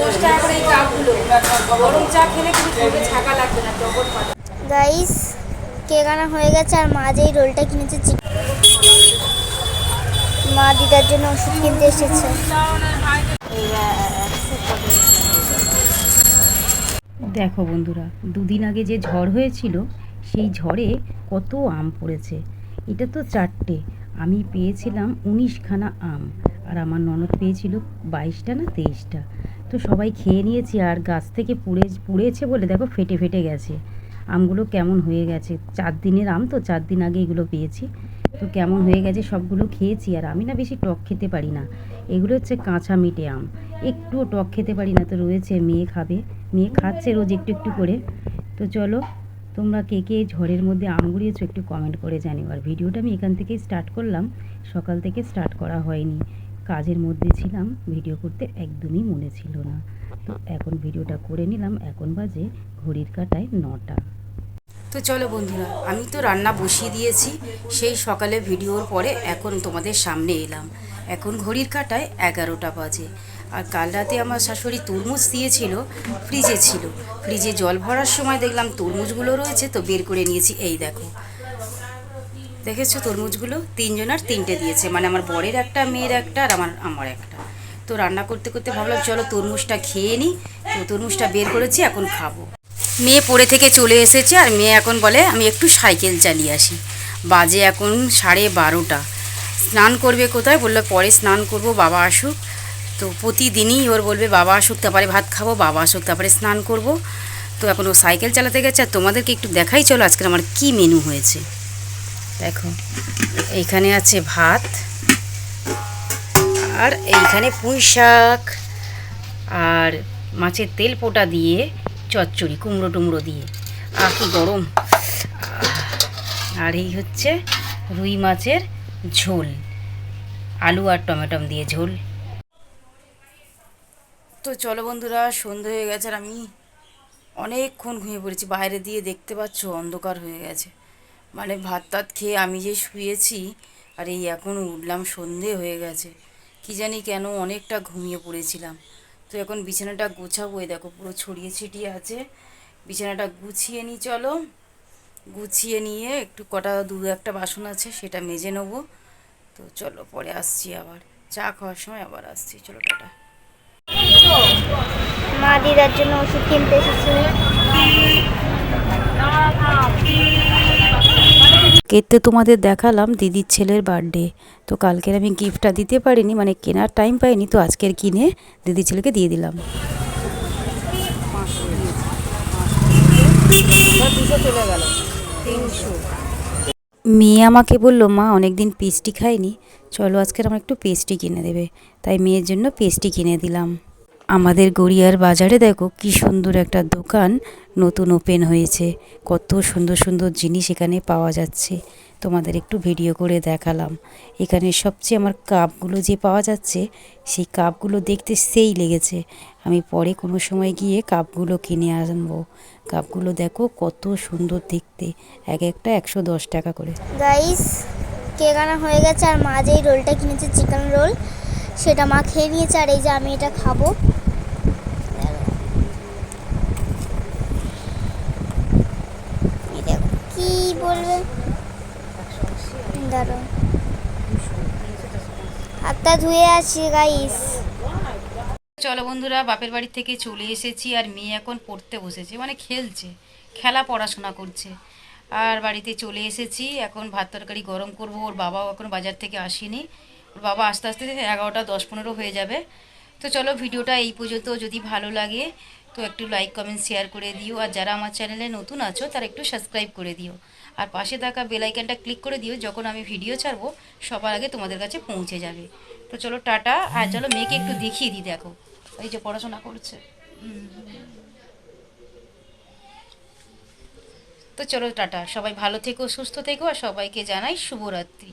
দশ টাকা করে এই কাপগুলো গরম চা খেলে কিন্তু চোখে ছাকা লাগবে না পাতা গাইস কেক আনা হয়ে গেছে আর মা যে এই রোলটা কিনেছে মা দিদার জন্য ওষুধ কিনতে এসেছে। দেখো বন্ধুরা দুদিন আগে যে ঝড় হয়েছিল সেই ঝড়ে কত আম পড়েছে। এটা তো চারটে। আমি পেয়েছিলাম উনিশখানা আম আর আমার ননদ পেয়েছিল বাইশটা না তেইশটা। তো সবাই খেয়ে নিয়েছি আর গাছ থেকে পুড়ে, পুড়েছে বলে দেখো ফেটে ফেটে গেছে। আমগুলো কেমন হয়ে গেছে? চার দিনের আম তো, চার দিন আগে এগুলো পেয়েছি। তো কেমন হয়ে গেছে সবগুলো খেয়েছি আর আমি না বেশি টক খেতে পারি না। এগুলো হচ্ছে কাঁচা মিটে আম। একটুও টক খেতে পারি না, তো রয়েছে, মেয়ে খাবে। মেয়ে খাচ্ছে রোজ একটু একটু করে। তো চলো, তোমরা কে কে ঝড়ের মধ্যে আম গুড়িয়েছো একটু কমেন্ট করে জানিও। আর ভিডিওটা আমি এখান থেকেই স্টার্ট করলাম। সকাল থেকে স্টার্ট করা হয়নি। কাজের মধ্যে ছিলাম, ভিডিও করতে একদমই মনে ছিল না। তো এখন ভিডিওটা করে নিলাম, এখন বাজে ঘড়ির কাটায় নটা। তো চলো বন্ধুরা, আমি তো রান্না বসিয়ে দিয়েছি, সেই সকালে ভিডিওর পরে এখন তোমাদের সামনে এলাম। এখন ঘড়ির কাটায় এগারোটা বাজে। আর কাল রাতে আমার শাশুড়ি তরমুজ দিয়েছিল, ফ্রিজে ছিল। ফ্রিজে জল ভরার সময় দেখলাম তরমুজগুলো রয়েছে, তো বের করে নিয়েছি, এই দেখো। দেখেছ তরমুজগুলো? তিনজনের তিনটে দিয়েছে। মানে আমার বরের একটা, মেয়ের একটা, আর আমার আমার একটা। তো রান্না করতে করতে ভাবলাম, চলো তরমুজটা খেয়ে নিই তো তরমুজটা বের করেছি, এখন খাব। মেয়ে পড়ে থেকে চলে এসেছে, আর মেয়ে এখন বলে, আমি একটু সাইকেল চালিয়ে আসি। বাজে এখন সাড়ে বারোটা। স্নান করবে কোথায়? বলল, পরে স্নান করব, বাবা আসুক। তো প্রতিদিনই ওর বলবে, বাবা আসুক, তারপরে ভাত খাব, বাবা আসুক, তারপরে স্নান করব। তো এখন ও সাইকেল চালাতে গেছে, আর তোমাদেরকে একটু দেখাই, চলো আজকের আমার কি মেনু হয়েছে। দেখো, এইখানে আছে ভাত, আর এইখানে পুঁই শাক, আর মাছের তেল পোটা দিয়ে চচ্চড়ি, কুমড়ো টুমড়ো দিয়ে। আর কি গরম। আর এই হচ্ছে রুই মাছের ঝোল, আলু আর টমেটম দিয়ে ঝোল। তো চলো বন্ধুরা, সন্ধে হয়ে গেছে আর আমি অনেকক্ষণ ঘুমিয়ে পড়েছি। বাইরে দিয়ে দেখতে পাচ্ছ, অন্ধকার হয়ে গেছে। মানে ভাত টাত খেয়ে আমি যে শুয়েছি আর এই এখন উঠলাম সন্ধে হয়ে গেছে কি জানি কেন অনেকটা ঘুমিয়ে পড়েছিলাম তো এখন বিছানাটা গোছাবো এই দেখো পুরো ছড়িয়ে ছিটিয়ে আছে বিছানাটা গুছিয়ে নিই চলো গুছিয়ে নিয়ে একটু কটা দু একটা বাসন আছে সেটা মেজে নেব তো চলো পরে আসছি আবার চা খাওয়ার সময় আবার আসছি চলো টাটা মা দিদার জন্য ওষুধ কিনতে এসেছে কেতে তোমাদের দেখালাম দিদির ছেলের বার্থডে তো কালকের আমি গিফটটা দিতে পারিনি মানে কেনার টাইম পাইনি, তো আজকের কিনে দিদির ছেলেকে দিয়ে দিলাম। মেয়ে আমাকে বলল, মা, অনেকদিন পেস্টি খাইনি। চলো আজকের আমার একটু পেস্টি কিনে দেবে। তাই মেয়ের জন্য পেস্টি কিনে দিলাম। আমাদের গড়িয়ার বাজারে দেখো কি সুন্দর একটা দোকান নতুন ওপেন হয়েছে। কত সুন্দর সুন্দর জিনিস এখানে পাওয়া যাচ্ছে। তোমাদের একটু ভিডিও করে দেখালাম। এখানে সবচেয়ে আমার কাপগুলো যে পাওয়া যাচ্ছে, সেই কাপগুলো দেখতে সেই লেগেছে। আমি পরে কোনো সময় গিয়ে কাপগুলো কিনে আনব। কাপগুলো দেখো কত সুন্দর দেখতে। এক একটা একশো দশ টাকা করে। গাইস কেক আনা হয়ে গেছে আর মা যে রোলটা কিনেছে চিকেন রোল সেটা মা খেয়ে নিয়েছে আর এই যে আমি এটা খাব এই দেখো, কি বলবে দাঁড়ো হাতটা ধুয়ে আসি গাইস চলো বন্ধুরা, বাপের বাড়ি থেকে চলে এসেছি আর মেয়ে এখন পড়তে বসেছে মানে খেলছে, খেলা পড়াশোনা করছে। আর বাড়িতে চলে এসেছি, এখন ভাত তরকারি গরম করব, ওর বাবাও এখন বাজার থেকে আসেনি। ওর বাবা আস্তে আস্তে এগারোটা, দশ পনেরো হয়ে যাবে। তো চলো ভিডিওটা এই পর্যন্ত, যদি ভালো লাগে, তো একটু লাইক কমেন্ট শেয়ার করে দিও। আর যারা আমার চ্যানেলে নতুন আছো, তারা একটু সাবস্ক্রাইব করে দিও। আর পাশে থাকা বেলাইকানটা ক্লিক করে দিও, যখন আমি ভিডিও ছাড়বো, সবার আগে তোমাদের কাছে পৌঁছে যাবে। তো চলো টাটা, আর চলো মেয়েকে একটু দেখিয়ে দিই, দেখো। এই যে পড়াশোনা করছে। তো চলো টাটা, সবাই ভালো থেকো, সুস্থ থেকো, আর সবাইকে জানাই শুভরাত্রি।